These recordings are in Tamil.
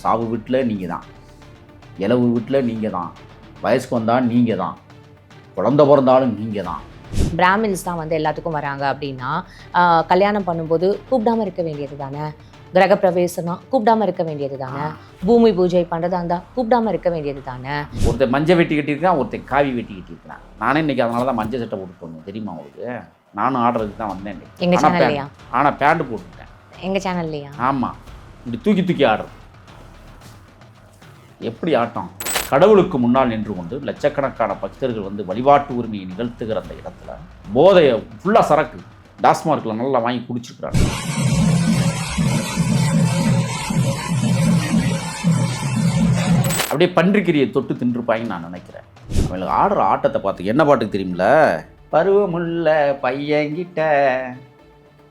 சாவு வீட்டில் நீங்கள் தான் இலவு வீட்டில் நீங்கள் தான் வயசுக்கு வந்தால் நீங்கள் தான் குழந்த பிறந்தாலும் நீங்கள் தான் பிராமின்ஸ் தான் வந்து எல்லாத்துக்கும் வராங்க அப்படின்னா கல்யாணம் பண்ணும்போது கூப்பிடாம இருக்க வேண்டியது தானே? கிரகப்பிரவேசம்னா கூப்பிடாம இருக்க வேண்டியது தானே? பூமி பூஜை பண்ணுறதா இருந்தால் கூப்பிடாம இருக்க வேண்டியது தானே? ஒருத்தன் மஞ்சள் வெட்டி கட்டியிருக்கான் ஒருத்தன் காவி வெட்டி கட்டியிருக்கான் நானே இன்னைக்கு அதனால தான் மஞ்சள் சட்டை போட்டு தெரியுமா உங்களுக்கு? நானும் ஆடுறதுக்கு தான் வந்தேன் இன்னைக்கு. எங்க ஆனா சேனல்லையா பேண்ட்- போட்டுட்டேன். எங்க சேனல்லையா ஆமாம் இப்படி தூக்கி தூக்கி ஆடுறது எப்படி ஆட்டம்? கடவுளுக்கு முன்னால் நின்று கொண்டு லட்சக்கணக்கான பக்தர்கள் வந்து வழிபாட்டு உரிமையை நிகழ்த்துகிற அந்த இடத்துல போதையை ஃபுல்லாக சரக்கு. டாஸ்மார்க்கில் நல்லா வாங்கி குடிச்சிருக்கிறாங்க. அப்படியே பன்றிக்கிரியை தொட்டு தின்றுப்பாங்கன்னு நான் நினைக்கிறேன். அவங்களுக்கு ஆடுற ஆட்டத்தை பார்த்து என்ன பாட்டுக்கு தெரியுமில? பருவமுள்ள பையன்கிட்ட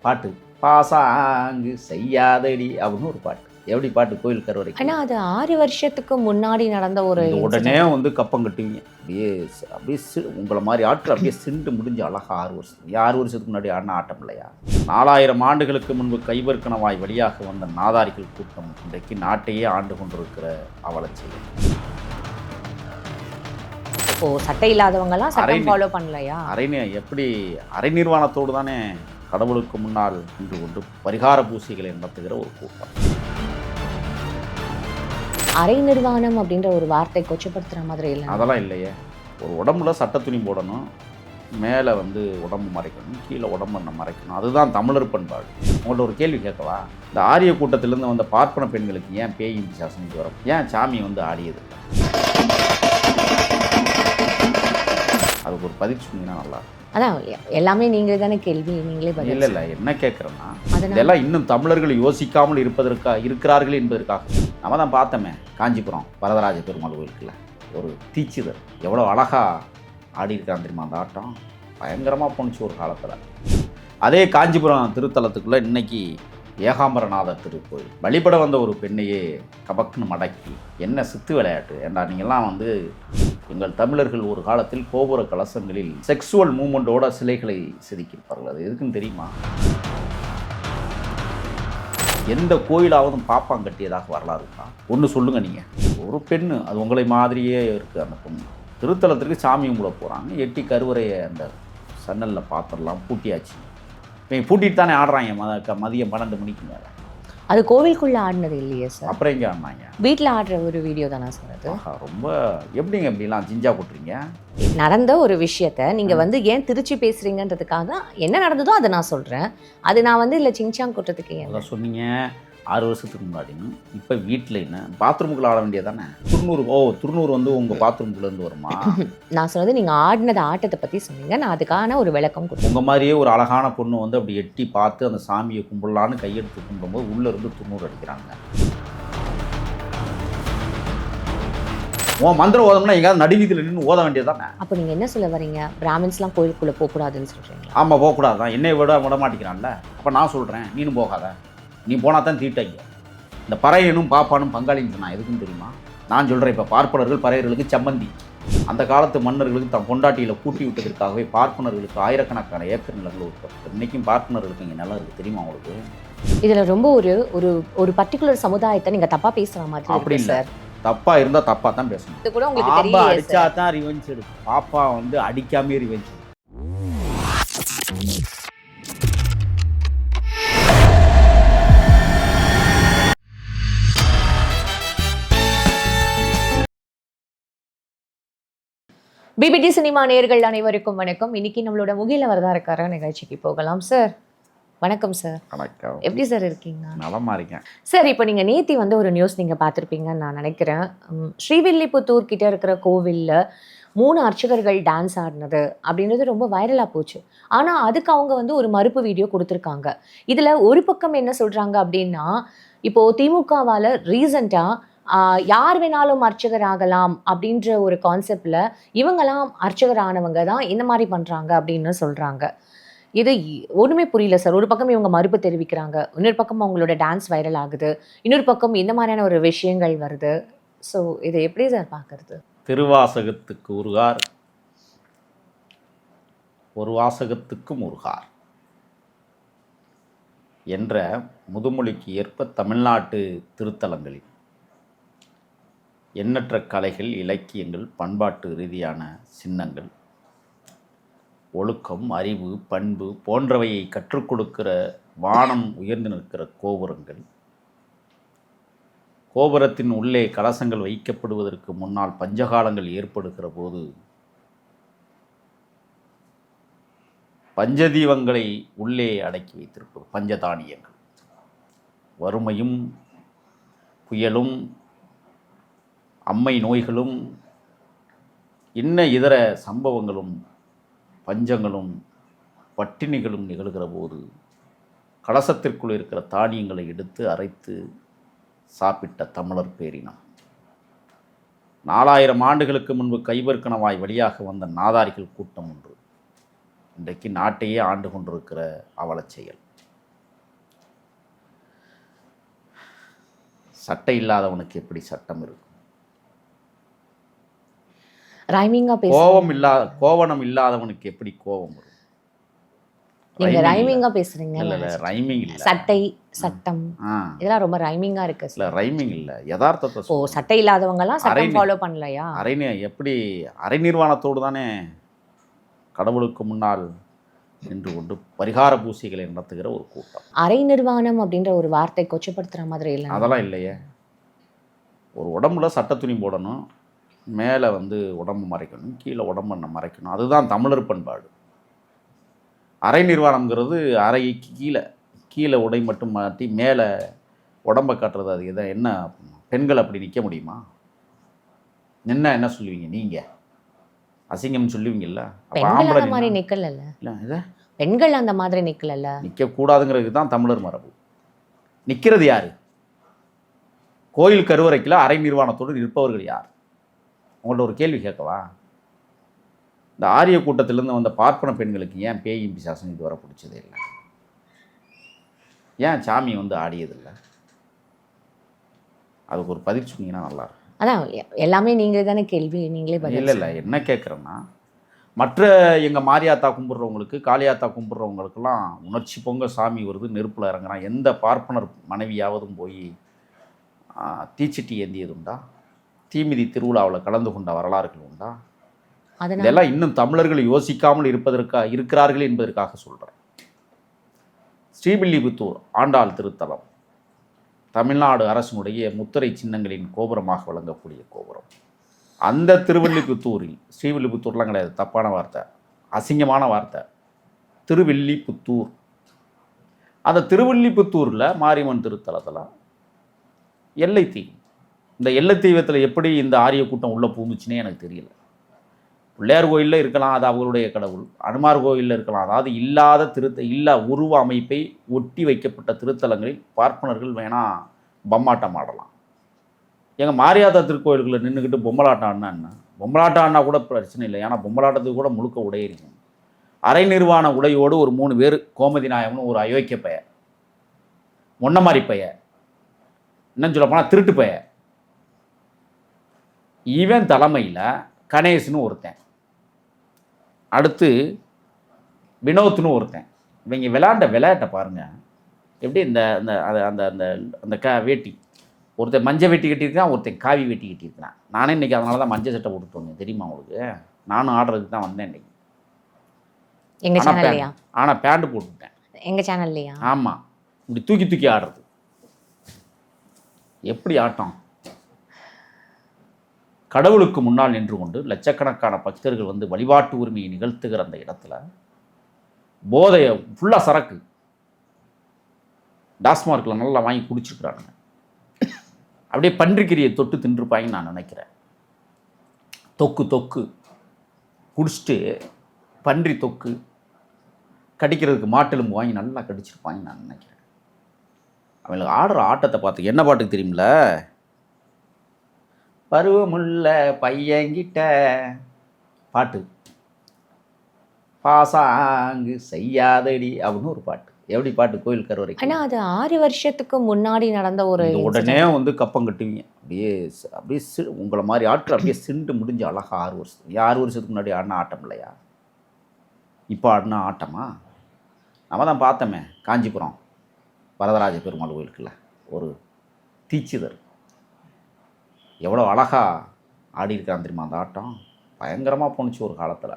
பாட்டு பாசாங்கு செய்யாதடி அப்படின்னு ஒரு பாட்டு. எப்படி பாட்டு கோயில் கருவறை ஆனா அது ஆறு வருஷத்துக்கு முன்னாடி நடந்த ஒரு உடனே வந்து கப்பம் கட்டுவீங்க. அப்படியே அப்படியே உங்களை மாதிரி ஆட்கள் அப்படியே சிண்டு முடிஞ்சு அழகா ஆறு வருஷம் ஆறு வருஷத்துக்கு முன்னாடி ஆடின ஆட்டம் இல்லையா? நாலாயிரம் ஆண்டுகளுக்கு முன்பு கைவர்க்கணவாய் வழியாக வந்த நாதாரிகள் கூட்டம் இன்றைக்கு நாட்டையே ஆண்டு கொண்டிருக்கிற அவலச்செயல் இப்போ சட்டை இல்லாதவங்கலாம் சட்டம் ஃபாலோ பண்ணலையா? அரை எப்படி அரை நிர்வாணத்தோடு தானே கடவுளுக்கு முன்னால் நின்று கொண்டு பரிகார பூசைகளை நடத்துகிற ஒரு கூட்டம். அரை நிர்வாணம் அப்படின்ற ஒரு வார்த்தை கொச்சப்படுத்துற மாதிரி இல்லை அதெல்லாம் இல்லையே. ஒரு உடம்புல சட்ட துணி போடணும் மேலே வந்து உடம்பு மறைக்கணும் கீழே உடம்பு நம்ம மறைக்கணும் அதுதான் தமிழர் பண்பாடு. உங்கள்ட்ட ஒரு கேள்வி கேட்கவா? இந்த ஆரிய கூட்டத்திலேருந்து வந்த பார்ப்பன பெண்களுக்கு ஏன் பேயின் சாசனம் வரும்? ஏன் சாமி வந்து ஆடியது? அதுக்கு ஒரு பதில் சொன்னீங்கன்னா நல்லா இருக்கும். அதான் எல்லாமே நீங்களே தானே கேள்வி நீங்களே பதில் இல்லை இல்லை என்ன கேட்குறேன்னா அதனால இதெல்லாம் இன்னும் தமிழர்கள் யோசிக்காமல் இருப்பதற்கா இருக்கிறார்கள் என்பதற்காக. நம்ம தான் பார்த்தோமே காஞ்சிபுரம் வரதராஜ பெருமாள் கோயிலுக்குள்ள. ஒரு தீச்சிதர். எவ்வளோ அழகா ஆடி இருக்கான் தெரியுமா அந்த ஆட்டம்? பயங்கரமாக போணுச்சு ஒரு காலத்தில். அதே காஞ்சிபுரம் திருத்தலத்துக்குள்ள இன்னைக்கு ஏகாம்பரநாதர் திருக்கோயில். வழிபட வந்த ஒரு பெண்ணையே கபக்குன்னு மடக்கி என்ன சித்து விளையாட்டு. ஏண்டா நீங்கள்லாம் வந்து எங்கள் தமிழர்கள் ஒரு காலத்தில் கோபுர கலசங்களில் செக்ஸுவல் மூமெண்ட்டோட சிலைகளை செதுக்கியிருப்பார்கள். அது எதுக்குன்னு தெரியுமா? எந்த கோயிலாவது பாப்பாங்க கட்டியதாக வரலாறு இருக்கா? ஒன்று சொல்லுங்க நீங்கள் ஒரு பெண்ணு அது உங்களை மாதிரியே இருக்குது அந்த பொண்ணு. திருத்தலத்திற்கு சாமி கும்பிட போகிறாங்க எட்டி கருவறையை அந்த சன்னலில் பாத்திரலாம் பூட்டியாச்சு. இவங்க பூட்டிட்டு தானே ஆடுறாங்க மத மதியம் பன்னெண்டு மணிக்கு மேலே. அது கோவிலுக்குள்ள ஆடினது இல்லையே சார் அப்புறம் எங்கே ஆடினாங்க? வீட்டில் ஆடுற ஒரு வீடியோ தானே சார் அது? ரொம்ப எப்படிங்க இப்படிலாம் ஜிஞ்சா போட்டுறீங்க? நடந்த ஒரு விஷயத்த நீங்க வந்து ஏன் திருச்சி பேசுறீங்கன்றதுக்காக என்ன நடந்ததோ அதை நான் சொல்றேன். அது நான் வந்து இல்ல சிங்சாங் கொட்டத்துக்கு ஏன்? சொன்னீங்க. ஆறு வருஷத்துக்கு முன்னாடின்னு இப்போ வீட்டில் என்ன? பாத்ரூமுக்குள்ள ஆட வேண்டியதானே துருநூறு ஓ துருநூறு வந்து உங்கள் பாத்ரூம்குள்ளேருந்து வருமா? நான் சொன்னது நீங்க ஆடினது ஆட்டத்தை பத்தி சொன்னீங்க. நான் அதுக்கான ஒரு விளக்கம் கொடுத்தேன். உங்கள் மாதிரியே ஒரு அழகான பொண்ணு வந்து அப்படி எட்டி பார்த்து அந்த சாமியை கும்பிடலான்னு கையெடுத்து கும்பிடும்போது உள்ளே இருந்து துண்ணூறு அடிக்கிறாங்க. உன் மந்திரம் ஓதம்னா எங்கேயாவது நடுவீதியில் நின்று ஓத வேண்டியதானே அப்போ நீங்க என்ன சொல்ல வரீங்க? பிராமின்ஸ்லாம் கோயிலுக்குள்ள போக கூடாதுன்னு சொல்றீங்களா? ஆமாம் போகக்கூடாது தான் என்னை விட விட மாட்டேங்கிறான்ல. அப்போ நான் சொல்கிறேன் நீனும் போகாத. நீ போனால் தான் தீட்டாங்க இந்த பறையனும் பாப்பானும் பங்காளின்னு சொன்னா எதுக்குன்னு தெரியுமா? நான் சொல்கிறேன் இப்போ பார்ப்பனர்கள் பறையர்களுக்கு சம்மந்தி. அந்த காலத்து மன்னர்களுக்கு தம் பொண்டாட்டியில் கூட்டி விட்டதற்காகவே பார்ப்பனர்களுக்கு ஆயிரக்கணக்கான ஏக்கர் நிலங்கள் உற்பத்தி இன்னைக்கும் பார்ப்பனர்களுக்கு இங்கே நிலம் இருக்குது தெரியுமா உங்களுக்கு? இதுல ரொம்ப ஒரு ஒரு ஒரு பர்டிகுலர் சமுதாயத்தை நீங்க தப்பா பேசுற மாதிரி அப்படி இல்லை. சார் தப்பா இருந்தா தப்பா தான் பேசணும். பாப்பா அடிச்சா தான் ரிவெஞ்ச் எடுக்கும். பாப்பா வந்து அடிக்காமே ரிவெஞ்ச் பிபிடி சினிமா நேயர்கள் அனைவருக்கும் வணக்கம். இன்னைக்கு நம்மளோட முகில வரதா இருக்கார நிகழ்ச்சிக்கு போகலாம் சார் வணக்கம் சார் வணக்கம். எப்படி சார் இருக்கீங்க? நலமா இருக்கேன். சார் இப்போ நீங்கள் நேத்தி வந்து ஒரு நியூஸ் நீங்கள் பார்த்துருப்பீங்கன்னு நான் நினைக்கிறேன். ஸ்ரீவில்லிபுத்தூர் கிட்ட இருக்கிற கோவிலில் மூணு அர்ச்சகர்கள் டான்ஸ் ஆடினது அப்படின்றது ரொம்ப வைரலாக போச்சு. ஆனால் அதுக்கு அவங்க வந்து ஒரு மறுப்பு வீடியோ கொடுத்துருக்காங்க. இதில் ஒரு பக்கம் என்ன சொல்கிறாங்க அப்படின்னா இப்போது திமுகவால் ரீசண்டாக யார் வேணாலும் அர்ச்சகர் ஆகலாம் அப்படின்ற ஒரு கான்செப்டில் இவங்கெல்லாம் அர்ச்சகர் ஆனவங்க தான் இந்த மாதிரி பண்ணுறாங்க அப்படின்னு சொல்கிறாங்க இது ஒன்றுமே புரியல சார். ஒரு பக்கம் இவங்க மறுப்பு தெரிவிக்கிறாங்க. இன்னொரு பக்கம் அவங்களோட டான்ஸ் வைரல் ஆகுது. இன்னொரு பக்கம் இந்த மாதிரியான ஒரு விஷயங்கள் வருது. ஸோ இதை எப்படி சார் பார்க்குறது? திருவாசகத்துக்கு உருகார் ஒரு வாசகத்துக்கும் உருகார் என்ற முதுமொழிக்கு ஏற்ப தமிழ்நாட்டு திருத்தலங்களில். எண்ணற்ற கலைகள் இலக்கியங்கள் பண்பாட்டு ரீதியான சின்னங்கள் ஒழுக்கம் அறிவு பண்பு போன்றவையை கற்றுக் கொடுக்கிற வானம் உயர்ந்து நிற்கிற கோபுரங்கள். கோபுரத்தின் உள்ளே கலசங்கள் வைக்கப்படுவதற்கு முன்னால் பஞ்சகாலங்கள் ஏற்படுகிற போது பஞ்சதீபங்களை உள்ளே அடக்கி வைத்திருப்பது பஞ்சதானியங்கள். வறுமையும் புயலும் அம்மை நோய்களும் இன்ன இதர சம்பவங்களும் பஞ்சங்களும் பட்டினிகளும் நிகழ்கிற போது கலசத்திற்குள் இருக்கிற தானியங்களை எடுத்து அரைத்து சாப்பிட்ட தமிழர் பேரினம். நாலாயிரம் ஆண்டுகளுக்கு முன்பு கைவர்க்கணவாய் வழியாக வந்த நாதாரிகள் கூட்டம் ஒன்று. இன்றைக்கு நாட்டையே ஆண்டு கொண்டிருக்கிற அவலச் செயல். சட்டை இல்லாதவனுக்கு எப்படி சட்டம் இருக்கும்? ரைமிங்கா பேச கோபம் இல்லாத கோவணம் இல்லாதவனுக்கு எப்படி கோபம் வரும்? நீங்க. ரைமிங்கா பேசுறீங்க. இல்ல இல்ல ரைமிங் இல்ல. சட்டை சட்டம். இதெல்லாம் ரொம்ப ரைமிங்கா இருக்கு இல்ல ரைமிங் இல்ல. யதார்த்தத்தை ஓ. சட்டை இல்லாதவங்க எல்லாம் சட்டம் ஃபாலோ பண்ணலையா? அரை எப்படி அரை நிர்வாணத்தோடு தானே கடவுளுக்கு முன்னால் நின்று கொண்டு பரிகார பூசைகளை நடத்துகிற ஒரு கூட்டம். அரை நிர்வாணம் அப்படின்ற ஒரு வார்த்தை கொச்சப்படுத்துற மாதிரி இல்லை அதெல்லாம் இல்லையே. ஒரு உடம்புல சட்ட துணி போடணும். மேலே வந்து உடம்பு மறைக்கணும் கீழே உடம்பு மறைக்கணும். அதுதான் தமிழர் பண்பாடு. அரை நிர்வாணம்ங்கிறது அறைக்கு கீழே கீழே உடை மட்டும் மாட்டி மேலே உடம்பை காட்டுறது அது எதை என்ன பெண்கள் அப்படி நிற்க முடியுமா? நின்னா என்ன சொல்லுவீங்க நீங்கள் அசிங்கம்னு சொல்லுவீங்கல்ல? ஆம்பளை அந்த மாதிரி நிக்கலல்ல? இல்ல இதை பெண்கள் அந்த மாதிரி நிக்கலல்ல? நிற்கக்கூடாதுங்கிறது தான் தமிழர் மரபு. நிற்கிறது யார்? கோயில் கருவறைக்கில் அரை நிர்வாணத்தோடு நிற்பவர்கள் யார்? உங்கள்ட்ட ஒரு கேள்வி கேட்கவா? இந்த ஆரிய கூட்டத்திலேருந்து வந்த பார்ப்பன பெண்களுக்கு ஏன் பேயும் பிசாசம் இதுவரை பிடிச்சதே இல்லை? ஏன் சாமி வந்து ஆடியதில்லை அதுக்கு ஒரு பதில் சொன்னீங்கன்னா நல்லா இருக்கும். அதான் எல்லாமே நீங்களே தானே கேள்வி நீங்களே பதில் இல்லை இல்லை என்ன கேட்குறேன்னா மற்ற எங்கள் மாரியாத்தா கும்பிட்றவங்களுக்கு காளியாத்தா கும்பிட்றவங்களுக்கெல்லாம் உணர்ச்சி பொங்க சாமி வருது நெருப்பில் இறங்குறான். எந்த பார்ப்பனர் மனைவியாவதும் போய் தீச்சட்டி ஏந்தியது உண்டா தீமிதி திருவிழாவில் கலந்து கொண்ட வரலாறுகள் உண்டா? இதெல்லாம் இன்னும் தமிழர்கள் யோசிக்காமல் இருப்பதற்கா இருக்கிறார்கள் என்பதற்காக சொல்கிறேன் ஸ்ரீவில்லிபுத்தூர் ஆண்டாள் திருத்தலம் தமிழ்நாடு அரசினுடைய முத்திரை சின்னங்களின் கோபுரமாக விளங்கக்கூடிய கோபுரம். அந்த திருவல்லிபுத்தூரில் ஸ்ரீவில்லிபுத்தூர்லாம் கிடையாது தப்பான வார்த்தை அசிங்கமான வார்த்தை. திருவில்லிபுத்தூர். அந்த திருவில்லிபுத்தூரில் மாரியம்மன் திருத்தலத்தில் எல்லை தெய்வம் இந்த எல்லை தெய்வத்தில் எப்படி இந்த ஆரிய கூட்டம் உள்ளே பூந்துச்சுன்னே எனக்கு தெரியல. பிள்ளையார் கோயிலில் இருக்கலாம் அது அவர்களுடைய கடவுள். அனுமார் கோயிலில் இருக்கலாம். அதாவது இல்லாத திருத்த இல்லா உருவ அமைப்பை ஒட்டி வைக்கப்பட்ட திருத்தலங்களில் பார்ப்பனர்கள் வேணால் பம்மாட்டம் ஆடலாம். எங்கள் மாரியாதா திருக்கோயில்களில் நின்றுக்கிட்டு பொம்மலாட்டம் ஆடினா என்ன? பொம்மலாட்டம் ஆடினா கூட பிரச்சனை இல்லை. ஏன்னா பொம்மலாட்டத்துக்கு கூட முழுக்க உடை இருக்கும் அரை நிர்வாண உடையோடு ஒரு மூணு பேர் கோமதி நாயகம்னு ஒரு அயோக்கிய பெயர். மொன்ன மாதிரி பைய என்னன்னு சொல்ல போனால் திருட்டு பைய இவன் தலைமையில் கணேஷ்னு ஒருத்தன். அடுத்து வினோத்னு ஒருத்தன். இவங்க விளையாண்ட விளையாட்டை பாருங்க. எப்படி இந்த அந்த அந்த அந்த அந்த க வேட்டி. ஒருத்தன் மஞ்சள் வேட்டி கட்டியிருக்கான் ஒருத்தன் காவி வேட்டி கட்டியிருக்கான் நானே இன்னைக்கு அதனால தான் மஞ்சள் சட்டை போட்டுட்டு வந்தேன். தெரியுமா உங்களுக்கு? நானும் ஆடுறதுக்கு தான் வந்தேன் இன்னைக்கு. எங்க ஆனா சேனல்லையா ஆனால் பேண்ட் போட்டுவிட்டேன் எங்க சேனல்லையா ஆமாம் இப்படி தூக்கி தூக்கி ஆடுறது. எப்படி ஆட்டம்? கடவுளுக்கு முன்னால் நின்று கொண்டு லட்சக்கணக்கான பக்தர்கள் வந்து வழிபாட்டு உரிமையை நிகழ்த்துகிற அந்த இடத்துல போதையை ஃபுல்லாக சரக்கு. டாஸ்மார்க்கில் நல்லா வாங்கி குடிச்சிருக்கிறானுங்க. அப்படியே பன்றிக்கிரியை தொட்டு தின்றுப்பாங்கன்னு நான் நினைக்கிறேன். தொக்கு தொக்கு. குடிச்சிட்டு பன்றி தொக்கு. கடிக்கிறதுக்கு மாட்டெலும்பு வாங்கி நல்லா கடிச்சிருப்பாங்கன்னு நான் நினைக்கிறேன். அவங்களுக்கு ஆடுற ஆட்டத்தை பார்த்து என்ன பாட்டுக்கு தெரியுமில? பருவமுள்ள பையன்கிட்ட பாட்டு. பாசாங்கு செய்யாதடி அப்படின்னு ஒரு பாட்டு. எப்படி பாட்டு கோயில் கருவறை ஆனா அது ஆறு வருஷத்துக்கு முன்னாடி நடந்த ஒரு உடனே வந்து கப்பம் கட்டுவீங்க. அப்படியே அப்படியே சி உங்களை மாதிரி ஆட்கள் அப்படியே சிண்டு முடிஞ்சு அழகா ஆறு வருஷம் ஆறு வருஷத்துக்கு முன்னாடி ஆடின ஆட்டம் இல்லையா? இப்போ ஆடின ஆட்டமா? நம்ம தான் பார்த்தோமே காஞ்சிபுரம் வரதராஜ பெருமாள் கோயிலுக்குள்ள ஒரு தீட்சிதர் எவ்வளோ அழகாக ஆடியிருக்கான் தெரியுமா அந்த ஆட்டம்? பயங்கரமாக போணுச்சு ஒரு காலத்தில்.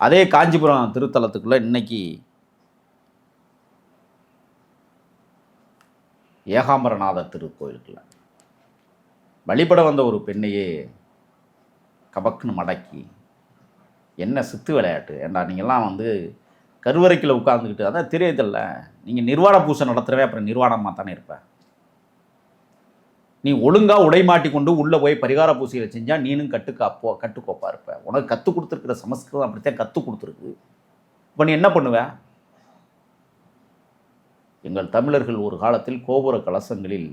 அதே காஞ்சிபுரம் திருத்தலத்துக்குள்ளே இன்னைக்கு ஏகாம்பரநாதர் திருக்கோயிலுக்குள்ள வழிபட வந்த ஒரு பெண்ணையே கபக்குன்னு மடக்கி என்ன சித்து விளையாட்டு? ஏண்டா நீங்கள்லாம் வந்து கருவறைக்கில் உட்காந்துக்கிட்டு அதான் தெரியுதில்ல நீங்கள் நிர்வாண பூசை நடத்துகிறவே அப்புறம் நிர்வாணமாக தானே இருப்பேன் நீ ஒழுங்காக உடைமாட்டி கொண்டு உள்ளே போய் பரிகார பூசையை செஞ்சால் நீனும் கட்டுக்கு அப்போ கட்டுக்கோப்பா இருப்ப உனக்கு கற்றுக் கொடுத்துருக்குற சமஸ்கிருதம் அப்படித்தான் கற்றுக் கொடுத்துருக்கு. இப்போ நீ என்ன பண்ணுவ? எங்கள் தமிழர்கள் ஒரு காலத்தில் கோபுர கலசங்களில்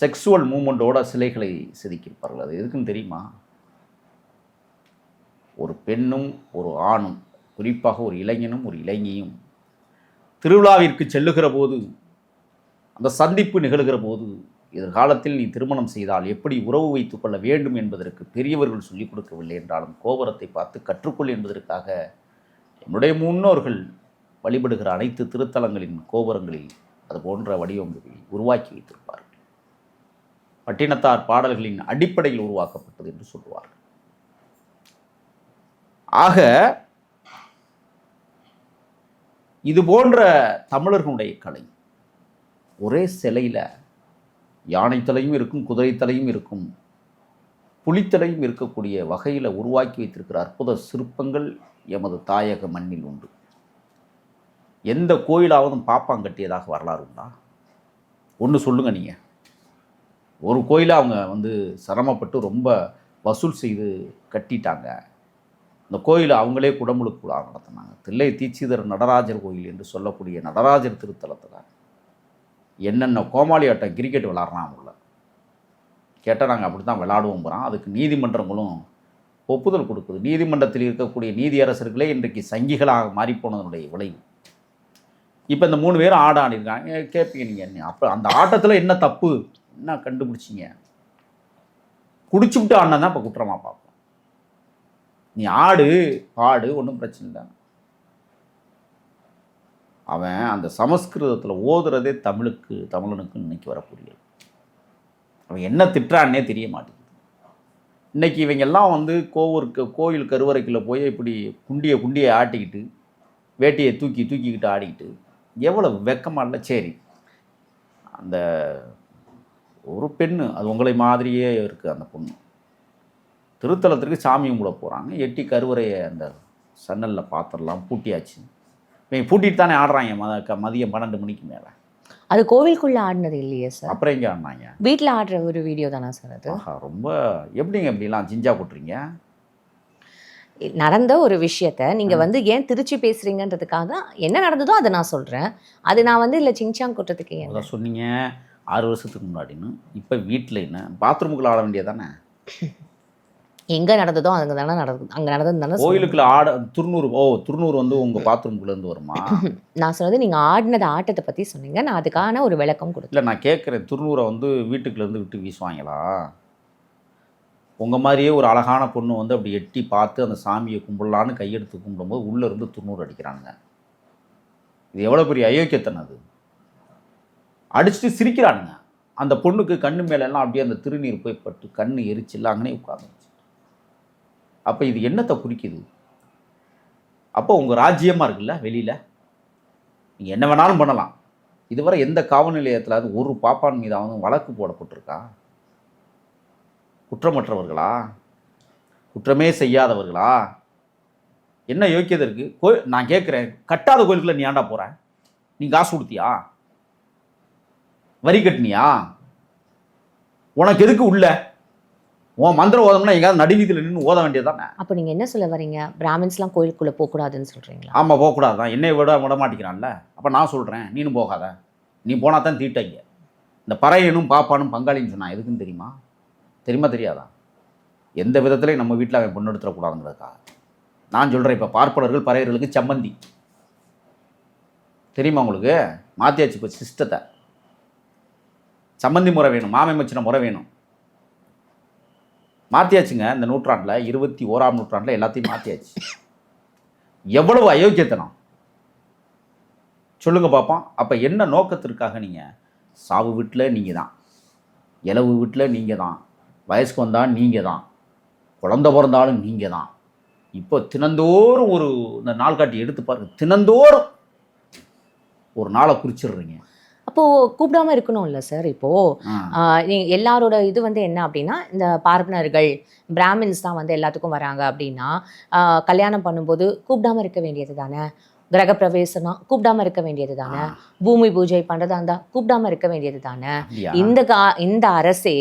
செக்ஸுவல் மூமெண்ட்டோட சிலைகளை செதுக்கியிருப்பார்கள். அது எதுக்குன்னு தெரியுமா? ஒரு பெண்ணும் ஒரு ஆணும் குறிப்பாக ஒரு இளைஞனும் ஒரு இளைஞியும் திருவிழாவிற்கு செல்லுகிற போது அந்த சந்திப்பு நிகழ்கிற போது எதிர்காலத்தில் நீ திருமணம் செய்தால் எப்படி உறவு வைத்துக் கொள்ள வேண்டும் என்பதற்கு பெரியவர்கள் சொல்லிக் கொடுக்கவில்லை என்றாலும் கோபுரத்தை பார்த்து கற்றுக்கொள் என்பதற்காக என்னுடைய முன்னோர்கள் வழிபடுகிற அனைத்து திருத்தலங்களின் கோபுரங்களில் அது போன்ற வடிவமைப்பை உருவாக்கி வைத்திருப்பார்கள். பட்டினத்தார் பாடல்களின் அடிப்படையில் உருவாக்கப்பட்டது என்று சொல்லுவார்கள். ஆக இது போன்ற தமிழர்களுடைய கலை ஒரே சிலையில் யானை தலையும் இருக்கும் குதிரை தலையும் இருக்கும் புலித்தலையும் இருக்கக்கூடிய வகையில் உருவாக்கி வைத்திருக்கிற அற்புத சிற்பங்கள் எமது தாயக மண்ணில் உண்டு. எந்த கோயிலாவதும் பாப்பாங் கட்டியதாக வரலாறு உண்டா? ஒன்று சொல்லுங்க நீங்கள் ஒரு கோயிலை அவங்க வந்து சிரமப்பட்டு ரொம்ப வசூல் செய்து கட்டிட்டாங்க. அந்த கோயிலை அவங்களே குடமுழுக்கு விழா நடத்தினாங்க. தில்லை தீட்சிதர் நடராஜர் கோயில் என்று சொல்லக்கூடிய நடராஜர் திருத்தலத்தில். என்னென்ன கோமாளி ஆட்டம் கிரிக்கெட் விளாட்றான் உள்ள கேட்டால் நாங்கள் அப்படி தான் விளாடுவோம் போகிறோம் அதுக்கு நீதிமன்றங்களும் ஒப்புதல் கொடுக்குது. நீதிமன்றத்தில் இருக்கக்கூடிய நீதியரசர்களே இன்றைக்கு சங்கிகளாக மாறிப்போனதனுடைய விளைவு. இப்போ இந்த மூணு பேரும் ஆட ஆடிருக்காங்க. கேட்பீங்க நீங்கள் என்ன? அப்போ அந்த ஆட்டத்தில் என்ன தப்பு? என்ன கண்டுபிடிச்சிங்க? குடிச்சு விட்டு ஆடினா தான் இப்போ குற்றமாக பார்ப்போம். நீ ஆடு பாடு ஒன்றும் பிரச்சனை இல்லை. அவன் அந்த சமஸ்கிருதத்தில் ஓதுறதே தமிழுக்கு தமிழனுக்கு இன்னைக்கு வரக்கூடியது. அவன் என்ன திட்டுறான்னே தெரிய மாட்டேங்குது. இன்னைக்கு இவங்கெல்லாம் வந்து கோவூருக்கு கோயில் கருவறைக்குள்ள போய் இப்படி குண்டியை குண்டியை ஆட்டிக்கிட்டு வேட்டியை தூக்கி தூக்கிக்கிட்டு ஆடிக்கிட்டு எவ்வளோ வெக்கமா இல்லை சரி அந்த ஒரு பெண்ணு அது உங்களை மாதிரியே இருக்குது அந்த பொண்ணு. திருத்தலத்திற்கு சாமி கும்பிட போகிறாங்க எட்டி கருவறையை அந்த சன்னலில் பாத்திரலாம் பூட்டியாச்சு. இவங்க பூட்டிட்டு தானே ஆடுறாங்க மத மதியம் பன்னெண்டு மணிக்கு மேலே. அது கோவிலுக்குள்ள ஆடினது இல்லையே சார்? அப்புறம் எங்கே ஆடினாங்க? வீட்ல ஆடுற ஒரு வீடியோ தானா சார் அது? ரொம்ப எப்படிங்க இப்படிலாம் ஜிஞ்சா கொட்டுறீங்க? நடந்த ஒரு விஷயத்த நீங்க வந்து ஏன் திருச்சி பேசுறீங்கன்றதுக்காக என்ன நடந்ததோ அதை நான் சொல்றேன். அது நான் வந்து இல்ல சிங்சாங் கொட்டத்துக்கு என்ன அதான் சொன்னீங்க ஆறு வருஷத்துக்கு முன்னாடின்னு. இப்போ வீட்டில் என்ன? பாத்ரூமுக்குள்ள ஆட வேண்டியதானே எங்க நடந்ததோ அங்க தானே நடந்தது அங்க நடந்தது தானே. கோயிலுக்குள்ள ஆட திருநூறு ஓ திருநூறு வந்து உங்கள் பாத்ரூமுக்குள்ள இருந்து வருமா? நான் சொன்னது நீங்க ஆடினது ஆட்டத்தை பத்தி சொன்னீங்க. நான் அதுக்கான ஒரு விளக்கம் கொடுத்தேன். இல்லை நான் கேட்குறேன் திருநூறை வந்து வீட்டுக்குள்ளேருந்து விட்டு வீசுவாங்களா? உங்கள் மாதிரியே ஒரு அழகான பொண்ணு வந்து அப்படி எட்டி பார்த்து அந்த சாமியை கும்பிடலான்னு கையெடுத்து கும்பிடும்போது உள்ளே இருந்து துண்ணூறு அடிக்கிறானுங்க. இது எவ்வளோ பெரிய அயோக்கியத்தனம் அது? அடிச்சுட்டு சிரிக்கிறானுங்க. அந்த பொண்ணுக்கு கண்ணு மேலெல்லாம் அப்படியே அந்த திருநீர் போய் பட்டு கண்ணு எரிச்சில்ல அங்கனே உட்காந்துருச்சு அப்போ இது என்னத்தை குறிக்குது? அப்போ உங்கள் ராஜ்யமாக இருக்குல்ல வெளியில்? நீங்கள் என்ன வேணாலும் பண்ணலாம். இதுவரை எந்த காவல் நிலையத்திலாவது ஒரு பாப்பான் மீதாவது வழக்கு போடப்பட்டிருக்கா? குற்றமற்றவர்களா? குற்றமே செய்யாதவர்களா? என்ன யோக்கியதை இருக்குது கோயில் நான் கேட்குறேன் கட்டாத கோயிலுக்குள்ள நீ ஏண்டா போகிறேன் நீ காசு கொடுத்தியா? வரி கட்டினியா? உனக்கு எதுக்கு உள்ள? உன் மந்திரம் ஓதம்னா எங்கேயாவது நடுவீதியில் நின்று ஓத வேண்டியதுதானே? அப்ப நீங்க என்ன சொல்ல வரீங்க? பிராமின்ஸ்லாம் கோயிலுக்குள்ள போக கூடாதுன்னு சொல்றீங்களா? ஆமாம் போகக்கூடாது தான். என்னை விட விட மாட்டேங்கிறான்ல. அப்போ நான் சொல்கிறேன் நீனும் போகாத. நீ போனா தான் தீட்டாங்க. இந்த பறையனும் பாப்பானும் பங்காளின்னு சொன்னான் எதுக்குன்னு தெரியுமா? தெரியுமா தெரியாதா? எந்த விதத்துலையும் நம்ம வீட்டில் அவன் பொண்ணு எடுத்துடக்கூடாதுங்கிறதுக்காக நான் சொல்கிறேன் இப்போ பார்ப்பனர்கள் பறையர்களுக்கு சம்மந்தி தெரியுமா உங்களுக்கு? மாத்தியாச்சு இப்போ சிஸ்டத்தை. சம்மந்தி முறை வேணும் மாமை மச்சின முறை வேணும். மாற்றியாச்சுங்க இந்த நூற்றாண்டில் இருபத்தி ஓராம் நூற்றாண்டில் எல்லாத்தையும் மாற்றியாச்சு எவ்வளவு அயோக்கியத்தனம். சொல்லுங்கள் பார்ப்போம் அப்போ என்ன நோக்கத்திற்காக நீங்கள் சாவு வீட்டில் நீங்கள் தான் இளவு வீட்டில் நீங்கள் தான் வயசுக்கு வந்தால் நீங்கள் தான் குழந்த பிறந்தாலும் நீங்கள் தான் இப்போ தினந்தோறும் ஒரு இந்த நாள்காட்டி எடுத்து பாருங்கள் தினந்தோறும் ஒரு நாளை குறிச்சிடுறீங்க. அப்போ கூப்பிடாம இருக்கணும்ல சார் இப்போ ஆ. ஆஹ் நீ- எல்லாரோட இது வந்து என்ன அப்படின்னா இந்த பார்ப்பனர்கள் பிராமின்ஸ் தான் வந்து எல்லாத்துக்கும் வராங்க அப்படின்னா கல்யாணம் பண்ணும்போது கூப்பிடாம இருக்க வேண்டியது தானே கிரகப்பிரவேசம்னா கூப்பிடாம இருக்க வேண்டியது தானே பூமி பூஜை பண்றதா இருந்தா கூப்பிடாம இருக்க வேண்டியது தானே? இந்த கா இந்த அரசே.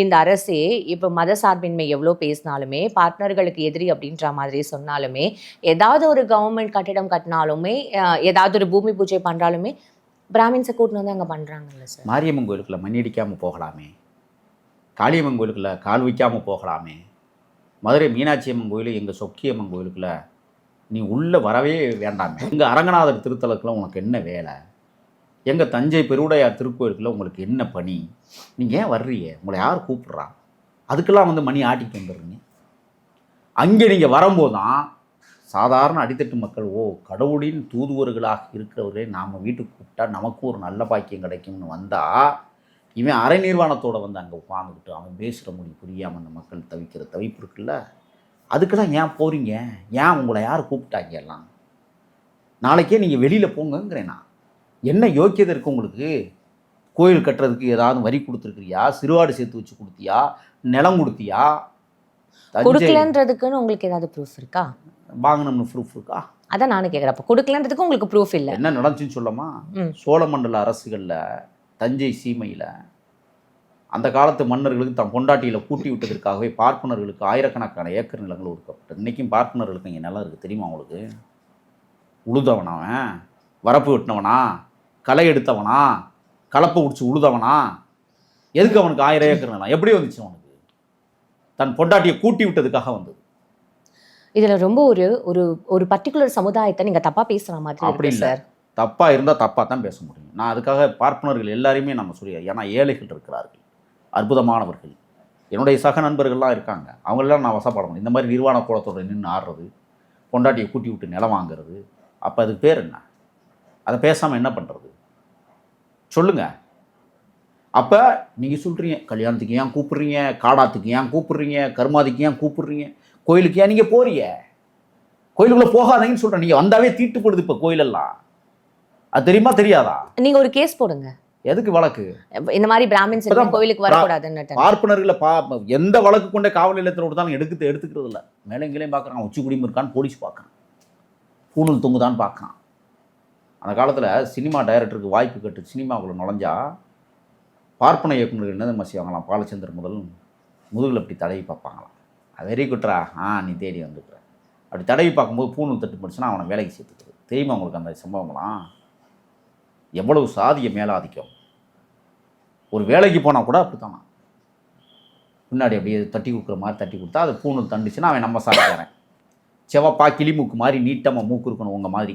இந்த அரசே இப்ப மத சார்பின்மை எவ்வளோ பேசினாலுமே பார்ட்னர்களுக்கு எதிரி அப்படின்ற மாதிரி சொன்னாலுமே ஏதாவது ஒரு கவர்மெண்ட் கட்டிடம் கட்டினாலுமே ஏதாவது ஒரு பூமி பூஜை பண்றாலுமே பிராமின்ஸை கூட்டின்னு வந்து அங்கே பண்ணுறாங்கல்ல சார். மாரியம்மன் கோயிலுக்குள்ள மணி அடிக்காமல் போகலாமே. காளியம்மன் கோயிலுக்குள்ள கால் வைக்காமல் போகலாமே. மதுரை மீனாட்சி அம்மன் கோயில் எங்கள் சொக்கியம்மன் கோயிலுக்குள்ள நீ உள்ளே வரவே வேண்டாமே. எங்கள் அரங்கநாதர் திருத்தலத்தில் உனக்கு என்ன வேலை? எங்கள் தஞ்சை பெருவுடையார் திருக்கோயிலுக்குள்ள உங்களுக்கு என்ன பணி? நீங்கள் ஏன் வர்றீங்க? உங்களை யார் கூப்பிட்றா? அதுக்கெல்லாம் வந்து மணி ஆட்டிட்டு வந்துடுறீங்க. அங்கே நீங்கள் வரும்போது தான் சாதாரண அடித்தட்டு மக்கள் ஓ கடவுளின் தூதுவர்களாக இருக்கிறவரே நாம் வீட்டுக்கு கூப்பிட்டா நமக்கு ஒரு நல்ல பாக்கியம் கிடைக்கும்னு வந்தால் இவன் அரை நிர்வாணத்தோடு வந்து அங்கே உட்காந்துக்கிட்டு அவன் பேசுகிற மொழி புரியாமல் அந்த மக்கள் தவிக்கிற தவிப்பு இருக்குல்ல? அதுக்கெல்லாம் ஏன் போகிறீங்க ஏன் உங்களை யார் கூப்பிட்டாங்க எல்லாம்? நாளைக்கே நீங்கள் வெளியில் போங்கங்கிறேன் நான். என்ன யோக்கியதை இருக்குது உங்களுக்கு? கோயில் கட்டுறதுக்கு ஏதாவது வரி கொடுத்துருக்குறியா? சிறுவாடு சேர்த்து வச்சு கொடுத்தியா? நிலம் கொடுத்தியா? கொடுக்கலன்றதுக்குன்னு உங்களுக்கு ஏதாவது ப்ரூஃப் இருக்கா? வாங்கினோம்னு ப்ரூஃப் இருக்கா? அதான் நானும் கேட்குறேன் அப்போ கொடுக்கலன்றதுக்கு உங்களுக்கு ப்ரூஃப் இல்லை. என்ன நடந்துச்சுன்னு சொல்லமா. சோழமண்டல அரசுகளில் தஞ்சை சீமையில் அந்த காலத்து மன்னர்களுக்கு தம் பொண்டாட்டியில் கூட்டி விட்டதற்காகவே பார்ப்பனர்களுக்கு ஆயிரக்கணக்கான ஏக்கர் நிலங்கள் ஒதுக்கப்பட்டது. இன்றைக்கும் பார்ப்பனர்களுக்கு இங்கே நிலம் இருக்குது தெரியுமா உங்களுக்கு? உழுதவனா அவன்? வரப்பு வெட்டினவனா? களை எடுத்தவனா? கலப்பை பிடிச்சி உழுதவனா? எதுக்கு அவனுக்கு ஆயிரம் ஏக்கர் நிலம்? எப்படி வந்துச்சு அவனுக்கு. தன் பொண்டாட்டியை கூட்டி விட்டதுக்காக வந்தது. இதுல ரொம்ப ஒரு ஒரு ஒரு பர்டிகுலர் சமுதாயத்தை நீங்க தப்பா பேசுற மாதிரி அப்படி இல்லை. சார் தப்பாக இருந்தால் தப்பாக தான் பேச முடியும். நான் அதுக்காக பார்ப்பனர்கள் எல்லாரையுமே நம்ம சொல்லி ஏன்னா ஏழைகள் இருக்கிறார்கள் அற்புதமானவர்கள். என்னுடைய சக நண்பர்கள்லாம் இருக்காங்க. அவங்களெல்லாம் நான் வசப்பட முடியும். இந்த மாதிரி நிர்வாண கோலத்தோட நின்று ஆடுறது பொண்டாட்டியை கூட்டி விட்டு நிலம் வாங்குறது அப்போ அதுக்கு பேர் என்ன? அதை பேசாமல் என்ன பண்ணுறது சொல்லுங்க. அப்போ நீங்கள் சொல்கிறீங்க கல்யாணத்துக்கு ஏன் கூப்பிடுறீங்க காடாத்துக்கு ஏன் கூப்பிடுறீங்க கருமாதிக்கு ஏன் கூப்பிடுறீங்க? கோயிலுக்கு ஏன் நீங்கள் போறீங்க? கோயிலுக்குள்ளே போகாதீங்கன்னு சொல்கிறேன் நீங்கள் வந்தாவே தீட்டுப்படுது இப்போ கோயிலெல்லாம். அது தெரியுமா தெரியாதா? நீங்க ஒரு கேஸ் போடுங்க. எதுக்கு வழக்கு? இந்த மாதிரி பிராமின்ஸ் இப்பதான் கோயிலுக்கு வரக்கூடாதுன்னு பார்ப்பனர்களை பா எந்த வழக்கு கொண்ட காவல் நிலையத்தில் விட்டாலும் எடுத்து எடுத்துக்கிறது இல்லை. மேலே எங்கேயும் பார்க்குறான் உச்சி குடியும் இருக்கான்னு போலீஸ் பார்க்குறான். பூணூல் தொங்குதான்னு பார்க்குறான். அந்த காலத்தில் சினிமா டைரக்டருக்கு வாய்ப்பு கேட்டு சினிமாவுக்குள்ள நுழைஞ்சா பார்ப்பன இயக்குநர்கள் என்ன செய்வாங்களாம் பாலச்சந்தர் முதல் முதுகில் அப்படி தடவி பார்ப்பாங்களாம். வெரி குட்ரா ஆ நீ தேடி வந்துக்கிற அப்படி தடவி பார்க்கும்போது பூணு தட்டு முடிச்சுன்னா அவனை வேலைக்கு சேர்த்துக்கிறது. தெரியுமா உங்களுக்கு அந்த சம்பவங்களாம் எவ்வளவு சாதிய மேலாதிக்கம். ஒரு வேலைக்கு போனால் கூட அப்படித்தானா. பின்னாடி அப்படியே தட்டி கொடுக்குற மாதிரி தட்டி கொடுத்தா அது பூணு தண்டுச்சுன்னா அவன் நம்ம சாப்பிட்றேன் செவப்பா கிளிமூக்கு மாதிரி நீட்டமாக மூக்கு இருக்கணும் உங்கள் மாதிரி.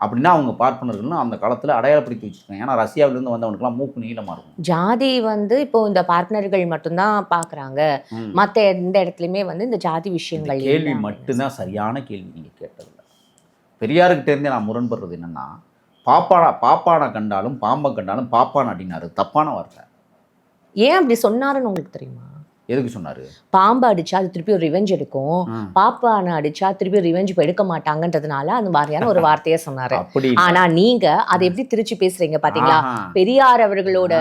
அப்படின்னா அவங்க பார்ப்பனர்கள்னு அந்த காலத்தில் அடையாளப்படுத்தி வச்சுருக்காங்க. ஏன்னா ரஷ்யாவிலேருந்து வந்தவனுக்குலாம் மூக்கு நீளமாக இருக்கும். ஜாதி வந்து இப்போ இந்த பார்ட்னர்கள் மட்டும்தான் பாக்குறாங்க ம். மத்த எந்த இடத்துலயுமே வந்து இந்த ஜாதி விஷயங்கள் கேள்வி. மட்டும்தான் சரியான கேள்வி நீங்கள் கேட்டதில்ல பெரியார்கிட்ட இருந்தே நான் முரண்படுறது என்னென்னா பாப்பானா பாப்பானை கண்டாலும் பாம்பை கண்டாலும் பாப்பான் அப்படின்னாரு தப்பான வார்த்தை. ஏன் அப்படி சொன்னாருன்னு உங்களுக்கு தெரியுமா? எதுக்கு சொன்னார் பாம்பு அடிச்சா அது திருப்பி ஒரு ரிவெஞ்ச் எடுக்கும் பாப்பானை அடிச்சா திருப்பி ரிவெஞ்ச் இப்போ எடுக்க மாட்டாங்கன்றதுனால அந்த மாதிரியான ஒரு வார்த்தையை சொன்னாரு. ஆனா நீங்க அதை எப்படி திருச்சி பேசுறீங்க பாத்தீங்களா. பெரியார் அவர்களோட.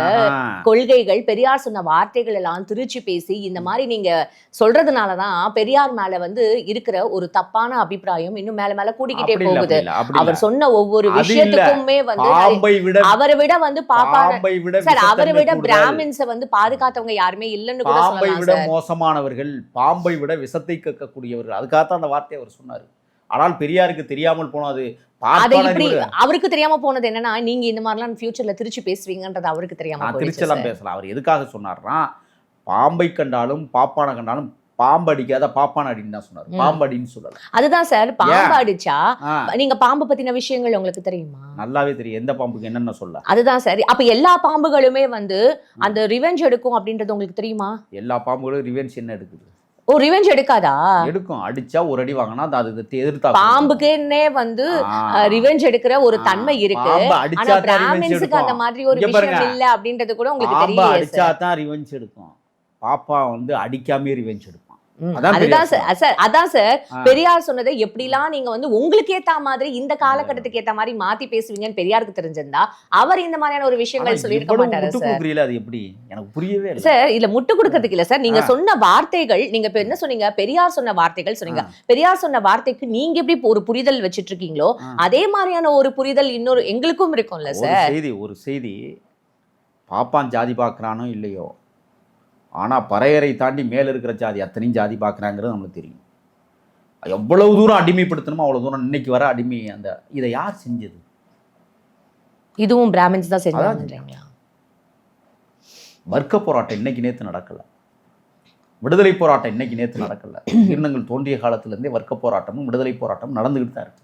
கொள்கைகள் பெரியார் சொன்ன வார்த்தைகள் எல்லாம் திருச்சி பேசி இந்த மாதிரி நீங்க சொல்றதுனாலதான் பெரியார் மேல வந்து இருக்கிற ஒரு தப்பான அபிப்பிராயம் இன்னும் மேல மேல கூடிக்கிட்டே போகுது அவர். சொன்ன ஒவ்வொரு. விஷயத்துக்குமே வந்து அவரை விட வந்து விட சார் அவரை விட. பிராமின்ஸ வந்து பாதுகாத்தவங்க யாருமே இல்லைன்னு கூட சொல்லலாம் விட மோசமானவர்கள் பாம்பை விட விஷத்தை கக்கக்கூடியவர்கள் அதுக்காகத்தான் அந்த வார்த்தையை அவர் சொன்னார் ஆனால் பெரியாருக்கு தெரியாமல் போனது. அவருக்கு தெரியாம போனது என்னன்னா நீங்க இந்த மாதிரிலாம் ஃபியூச்சர்ல திருச்சி பேசுவீங்கன்றது அவருக்கு தெரியாம சார். பேசலாம் அவர் எதுக்காக சொன்னார்னா பாம்பை கண்டாலும் பாப்பானை கண்டாலும் பாம்பு அடிக்காத பாப்பான் அடின்னு தான் சொன்னார். பாம்பு அடின்னு சொல்லல. அதுதான் சார் பாம்பு அடிச்சா நீங்க பாம்பு பத்தின விஷயங்கள் உங்களுக்கு தெரியுமா? நல்லாவே தெரியும். எந்த பாம்புக்கு என்னென்ன சொல்ல அதுதான் சரி. அப்ப எல்லா பாம்புகளுமே வந்து அந்த ரிவெஞ்ச் எடுக்கும் அப்படின்றது உங்களுக்கு தெரியுமா? எல்லா பாம்புகளும் ரிவென்ஸ் என்ன எடுக்குது? ஓ ரிவெஞ்ச் எடுக்காதா? எடுக்கும். அடிச்சா ஒரு அடி வாங்கினா அது எதிர்த்தா பாம்புக்குன்னே வந்து ரிவெஞ்ச் எடுக்கிற ஒரு தன்மை இருக்கு. ஆனா பிராமின்ஸுக்கு அந்த எடுக்கும். மாதிரி ஒரு விஷயம். இல்ல அப்படின்றது கூட உங்களுக்கு தெரியல அடிச்சா தான் ரிவெஞ்ச் எடுக்கும். பாப்பா வந்து அடிக்காமே ரிவெஞ்ச் எடுப்பான் ம், அதான் அதுதான் சார். அதான் சார். பெரியார் சொன்னதை எப்படிலாம் நீங்க வந்து உங்களுக்கு ஏத்த மாதிரி இந்த காலகட்டத்துக்கு ஏத்த மாதிரி மாத்தி பேசுவீங்கன்னு பெரியாருக்கு தெரிஞ்சிருந்தா அவர் இந்த மாதிரியான ஒரு விஷயங்கள் சொல்லியிருக்க மாட்டாரு முட்டு சார்? அது எப்படி? எனக்கு புரியவே இல்லை. சார் இல்ல முட்டு கொடுக்கறதுக்கு இல்ல சார். நீங்க. சொன்ன வார்த்தைகள் நீங்க என்ன சொன்னீங்க? பெரியார் சொன்ன வார்த்தைகள் சொன்னீங்க. பெரியார் சொன்ன வார்த்தைக்கு நீங்க எப்படி ஒரு புரிதல் வச்சிட்டு இருக்கீங்களோ. அதே மாதிரியான ஒரு புரிதல் இன்னொரு எங்களுக்கும் இருக்கும்ல சார். செய்தி ஒரு செய்தி. பாப்பான் ஜாதி பார்க்குறானோ இல்லையோ ஆனால் பறையறை தாண்டி மேலே இருக்கிற ஜாதி அத்தனையும் ஜாதி பார்க்குறாங்கிறது நம்மளுக்கு தெரியும். எவ்வளவு தூரம் அடிமைப்படுத்தணுமோ அவ்வளோ தூரம் இன்னைக்கு வர அடிமை அந்த இதை யார் செஞ்சது? இதுவும் பிராமின்ஸ் தான் செஞ்சாங்கன்றீங்களா வர்க்க போராட்டம் இன்னைக்கு நேற்று நடக்கல. விடுதலை போராட்டம் இன்னைக்கு நேற்று நடக்கல. உயிரினங்கள் தோன்றிய காலத்திலேருந்தே வர்க்க போராட்டமும் விடுதலை போராட்டமும் நடந்துக்கிட்டு தான் இருக்கு.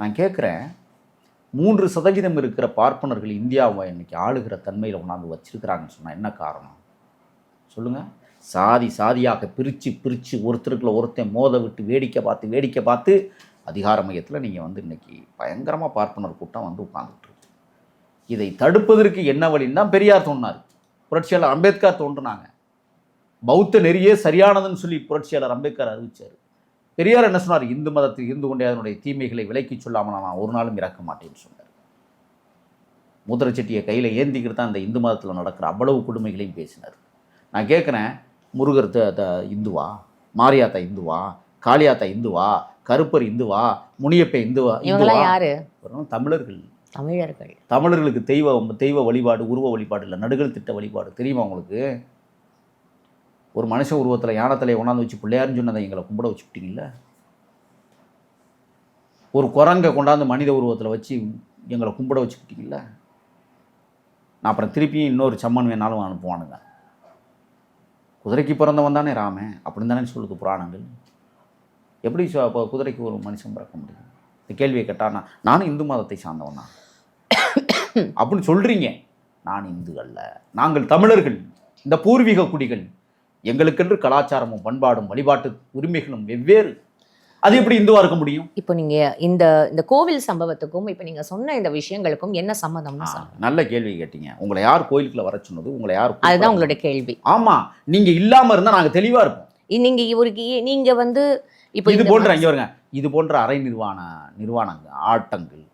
நான் கேட்குறேன் மூன்று சதவீதம் இருக்கிற பார்ப்பனர்கள் இந்தியாவை இன்னைக்கு ஆளுகிற தன்மையில் கொண்டாந்து வச்சிருக்கிறாங்கன்னு சொன்னால் என்ன காரணம்? சொல்லுங்கள் சாதி சாதியாக பிரித்து பிரித்து ஒருத்தருக்குள்ள ஒருத்தன் மோத விட்டு வேடிக்கை பார்த்து வேடிக்கை பார்த்து அதிகார மையத்தில் நீங்கள் வந்து இன்றைக்கி பயங்கரமாக பார்ப்பனர் கூட்டம் வந்து உட்கார்ந்துட்டு இதை தடுப்பதற்கு என்ன வழின்னு தான் பெரியார் தோன்றினார் புரட்சியாளர் அம்பேத்கர் தோன்றுனாங்க. பௌத்த நெறியே சரியானதுன்னு சொல்லி புரட்சியாளர் அம்பேத்கர் அறிவிச்சார். பெரியார் என்ன சொன்னார்? இந்து மதத்தில் இருந்து கொண்டே அதனுடைய தீமைகளை விலக்கி சொல்லாமல் நான் ஒரு நாளும் இறக்க மாட்டேன்னு சொன்னார். முதிரச்சட்டியை கையில் ஏந்திக்கிட்டு தான் இந்த இந்து மதத்தில் நடக்கிற அவ்வளவு கொடுமைகளையும் பேசினார். நான் கேட்குறேன் முருகர் த த இந்துவா? மாரியாத்தா இந்துவா? காளியாத்தா இந்துவா? கருப்பர் இந்துவா? முனியப்ப இந்துவா? இந்துவா? யாரு? தமிழர்கள். தமிழர்கள். தமிழர்களுக்கு தெய்வ தெய்வ வழிபாடு உருவ வழிபாடு இல்லை நடுகள் திட்ட வழிபாடு. தெரியுமா உங்களுக்கு? ஒரு மனுஷன் உருவத்தில் யானை தலையை கொண்டாந்து வச்சு பிள்ளையாருன்னு சொன்னதை எங்களை கும்பிட வச்சுக்கிட்டீங்கல்ல ஒரு குரங்கை கொண்டாந்து மனித உருவத்தில் வச்சு எங்களை கும்பிட வச்சுக்கிட்டீங்கல்ல நான் அப்புறம் திருப்பியும் இன்னொரு சம்மன் வேணாலும் அனுப்புவானுங்க. குதிரைக்கு பிறந்தவன் தானே ராமன். அப்படின்னு தானே சொல்லுது புராணங்கள். எப்படி இப்போ அப்போ குதிரைக்கு ஒரு மனுஷன் பிறக்க முடியும்? இந்த கேள்வியை கேட்டால் நான் நானும் இந்து மதத்தை சார்ந்தவன் தான் அப்படின்னு சொல்கிறீங்க நான் இந்து அல்ல. நாங்கள் தமிழர்கள். இந்த பூர்வீக குடிகள். எங்களுக்கென்று கலாச்சாரமும் பண்பாடும் வழிபாட்டு உரிமைகளும் வெவ்வேறு. அது எப்படி இந்துவா இருக்க முடியும்? இப்போ நீங்க இந்த இந்த கோவில் சம்பவத்துக்கும் இப்போ நீங்க சொன்ன இந்த விஷயங்களுக்கும் என்ன சம்மதம்னு ஆ, சொல்லுங்க. நல்ல கேள்வி கேட்டீங்க. உங்களை யார் கோயிலுக்குள்ள வர சொன்னது? உங்களை யார் அதுதான் உங்களுடைய கேள்வி. ஆமா. நீங்க இல்லாம இருந்தா நாங்க தெளிவா இருப்போம். நீங்க இவருக்கு நீங்க வந்து இப்போ இது போன்ற இங்க வருங்க. இது போன்ற அரை நிர்வாண நிர்வாணங்கள் ஆட்டங்கள்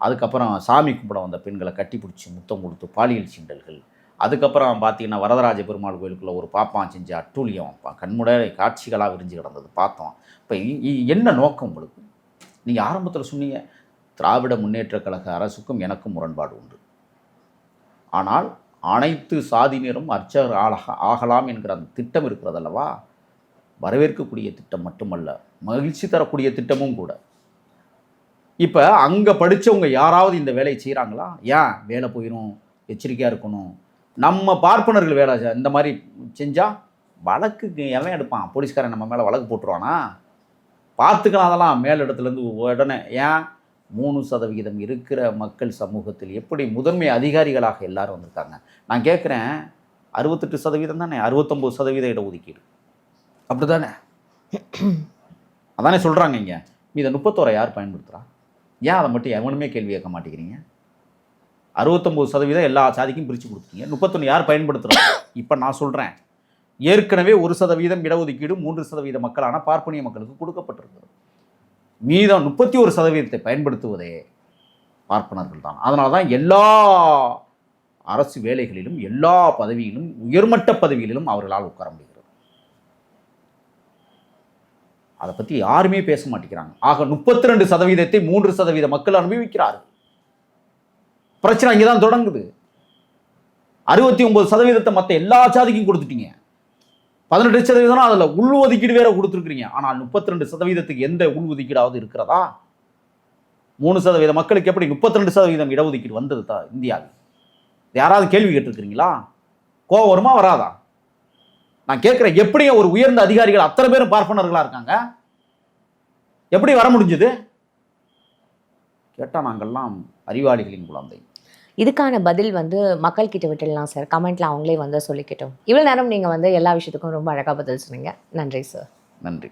அதுக்கப்புறம் சாமி கும்பிட வந்த பெண்களை கட்டி பிடிச்சி முத்தம் கொடுத்து பாலியல் சீண்டல்கள் அதுக்கப்புறம் பார்த்தீங்கன்னா வரதராஜ பெருமாள் கோயிலுக்குள்ள ஒரு பாப்பான் செஞ்ச அட்டூழியம். ப- கண்முட காட்சிகளாக விரிஞ்சு கிடந்தது. பார்த்தோம். இப்போ என்ன நோக்கம் உங்களுக்கு? நீங்கள் ஆரம்பத்தில் சொன்னீங்க திராவிட முன்னேற்றக் கழக அரசுக்கும் எனக்கும் முரண்பாடு உண்டு. ஆனால் அனைத்து சாதியினரும் அர்ச்சகர் ஆக ஆகலாம் என்கிற அந்த திட்டம் இருக்கிறதல்லவா வரவேற்கக்கூடிய திட்டம் மட்டுமல்ல மகிழ்ச்சி தரக்கூடிய திட்டமும் கூட. இப்போ அங்கே படித்தவங்க யாராவது இந்த வேலையை செய்கிறாங்களா ஏன் வேலை போயிடும் எச்சரிக்கையாக இருக்கணும் நம்ம பார்ப்பனர்கள் வேலை செ- இந்த மாதிரி செஞ்சால் வழக்குக்கு எவன் எடுப்பான்? போலீஸ்காரன் நம்ம மேலே வழக்கு போட்டுருவானா? பார்த்துக்கலாம் அதெல்லாம். மேலிடத்துலேருந்து உடனே ஏன்? மூணு சதவிகிதம் இருக்கிற மக்கள் சமூகத்தில் எப்படி முதன்மை அதிகாரிகளாக எல்லாரும் வந்திருக்காங்க? நான் கேட்குறேன் அறுபத்தெட்டு சதவீதம் தானே? அறுபத்தொம்போது சதவீத இடஒதுக்கீடு. அப்படி தானே அதானே சொல்கிறாங்க இங்கே. இதை முப்பத்தோரை யார் பயன்படுத்துகிறா ஏன் அதை மட்டும் எவனுமே கேள்வி கேட்க மாட்டேங்கிறீங்க? அறுபத்தொம்போது சதவீதம் எல்லா சாதிக்கும் பிரித்து கொடுத்தீங்க. முப்பத்தொன்று யார் பயன்படுத்துகிறோம் இப்போ நான் சொல்கிறேன் ஏற்கனவே ஒரு சதவீதம் இடஒதுக்கீடு மூன்று சதவீத மக்களான பார்ப்பனிய மக்களுக்கு கொடுக்கப்பட்டிருக்கிறது. மீதம் முப்பத்தி ஒரு சதவீதத்தை பயன்படுத்துவதே பார்ப்பனர்கள் தான். அதனால தான் எல்லா அரசு வேலைகளிலும் எல்லா பதவியிலும் உயர்மட்ட பதவிகளிலும் அவர்களால் உட்கார முடிகிறது. அதை பற்றி யாருமே பேச மாட்டேங்கிறாங்க. ஆக முப்பத்தி ரெண்டு சதவீதத்தை மூன்று சதவீத மக்கள் அனுபவிக்கிறார்கள். பிரச்சனை இங்கே தான் தொடங்குது. அறுபத்தி ஒன்பது சதவீதத்தை மற்ற எல்லா சாதிக்கும் கொடுத்துட்டீங்க. பதினெட்டு சதவீதம் அதில் உள் ஒதுக்கீடு வேற கொடுத்துருக்குறீங்க. ஆனால் முப்பத்தி ரெண்டு சதவீதத்துக்கு எந்த உள்ஒதுக்கீடாவது இருக்கிறதா? மூணு சதவீத மக்களுக்கு எப்படி முப்பத்தி ரெண்டு சதவீதம் இடஒதுக்கீடு வந்தது தான் இந்தியாவில்? யாராவது கேள்வி கேட்டிருக்கிறீங்களா? கோவம் வருமா வராதா? நான் கேட்குறேன் எப்படிங்க ஒரு உயர்ந்த அதிகாரிகள் அத்தனை பேரும் பார்ப்பனர்களாக இருக்காங்க? எப்படி வர முடிஞ்சது? கேட்டால் நாங்கள்லாம் அறிவாளிகளின் குழந்தை. இதுக்கான பதில் வந்து மக்கள் கிட்ட விட்டுடலாம் சார் கமெண்ட்ல அவங்களே வந்து சொல்லிக்கிட்டோம். இவ்வளோ நேரம் நீங்கள் வந்து எல்லா விஷயத்துக்கும் ரொம்ப அழகாக பதில் சொன்னீங்க. நன்றி சார் நன்றி.